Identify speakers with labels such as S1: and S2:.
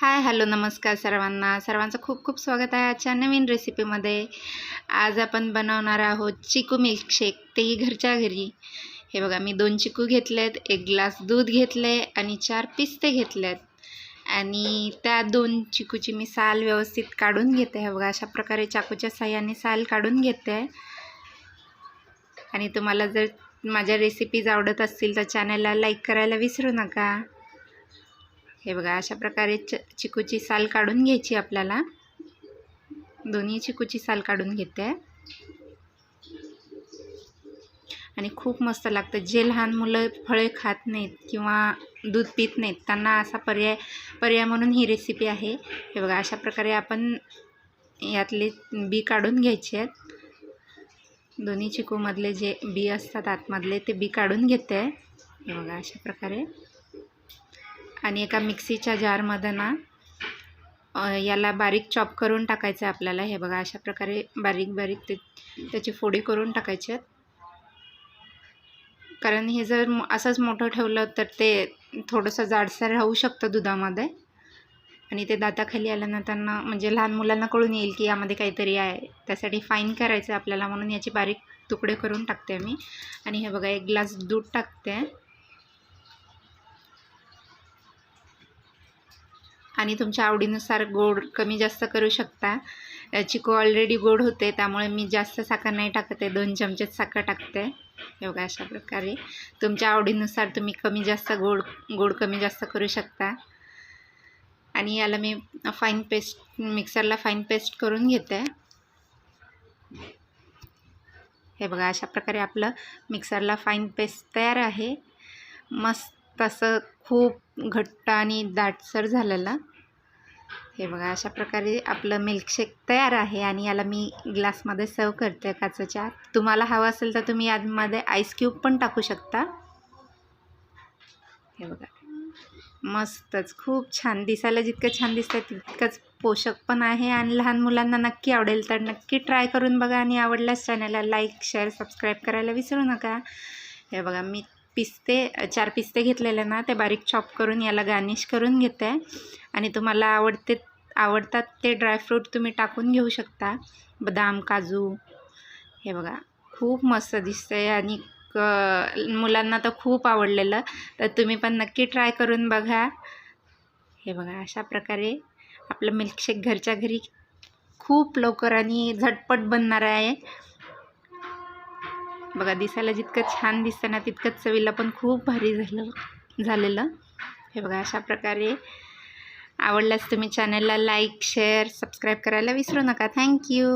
S1: Hi hello नमस्कार सर्वांना. सर्वांचं खूप खूप स्वागत आहे आजच्या नवीन रेसिपीमध्ये. आज आपण बनवणार आहोत चिकू मिल्कशेक. तेही घरच्या घरी. हे बघा मी दोन चिकू घेतलेत एक ग्लास दूध घेतले आणि चार पिस्ते घेतलेत. आणि त्या दोन चिकूची मी साल व्यवस्थित काढून घेते. हे बघा अशा प्रकारे चाकूच्या साह्याने साल काढून घेते. आणि तुम्हाला जर माझ्या रेसिपीज आवडत असतील तर चॅनलला लाईक करायला विसरू नका. हे बघा अशा प्रकारे च चिकूची साल काढून घ्यायची आपल्याला. दोन्ही चिकूची साल काढून घेते. आणि खूप मस्त लागतं. जे लहान मुलं फळे खात नाहीत किंवा दूध पित नाहीत त्यांना असा पर्याय पर्याय म्हणून ही रेसिपी आहे. हे बघा अशा प्रकारे आपण यातले बी काढून घ्यायचे आहेत. दोन्ही चिकूमधले जे बी असतात आतमधले ते बी काढून घेते. हे बघा अशा प्रकारे. आणि एका मिक्सीच्या जारमध्ये ना याला बारीक चॉप करून टाकायचं आहे आपल्याला. हे बघा अशा प्रकारे बारीक बारीक ते त्याची फोडी करून टाकायची आहेत. कारण हे जर असंच मोठं ठेवलं तर ते थोडंसं जाडसर राहू शकतं दुधामध्ये. आणि ते दाताखाली आल्यानं त्यांना म्हणजे लहान मुलांना कळून येईल की यामध्ये काहीतरी आहे. त्यासाठी फाईन करायचं आपल्याला म्हणून याचे बारीक तुकडे करून टाकते मी. आणि हे बघा एक ग्लास दूध टाकते. आणि तुमच्या आवडीनुसार गोड कमी जास्त करू शकता. चिकू ऑलरेडी गोड होते त्यामुळे मी जास्त साखर नाही टाकत आहे. दोन चमचेच साखर टाकते. हे बघा अशा प्रकारे. तुमच्या आवडीनुसार तुम्ही कमी जास्त गोड गोड कमी जास्त करू शकता. आणि याला मी फाईन पेस्ट मिक्सरला फाईन पेस्ट करून घेते. हे बघा अशा प्रकारे आपलं मिक्सरला फाईन पेस्ट तयार आहे. मस्त असं खूप घट्ट आणि दाटसर झालेलं. हे बघा अशा प्रकारे आपलं मिल्कशेक तयार आहे आणि याला मी ग्लासमध्ये सर्व करते काचाच्या. तुम्हाला हवं असेल तर तुम्ही यामध्ये आईस क्यूब पण टाकू शकता. हे बघा. मस्तच खूप छान दिसायला जितकं छान दिसतं तितकंच पोषक पण आहे आणि लहान मुलांना नक्की आवडेल तर नक्की ट्राय करून बघा आणि आवडल्यास चॅनलला लाईक शेअर सबस्क्राईब करायला विसरू नका. हे बघा मी पिस्ते चार पिस्ते घेतलेले ना ते बारीक चॉप करून याला गार्निश करून घेते. आणि तुम्हाला आवडते आवडतात ते ड्रायफ्रूट तुम्ही टाकून घेऊ शकता. बदाम काजू हे बघा खूप मस्त दिसतंय. आणि मुलांना तर खूप आवडलेलं. तर तुम्ही पण नक्की ट्राय करून बघा. हे बघा अशा प्रकारे आपलं मिल्कशेक घरच्या घरी खूप लवकर आणि झटपट बनणार आहे. बघा दिसायला जितकं छान दिसतं ना तितकंच चवीला पण खूप भारी झालं झालेलं. हे बघा अशा प्रकारे आवडल्यास तुम्ही चॅनलला लाईक शेअर सबस्क्राईब करायला विसरू नका. थँक्यू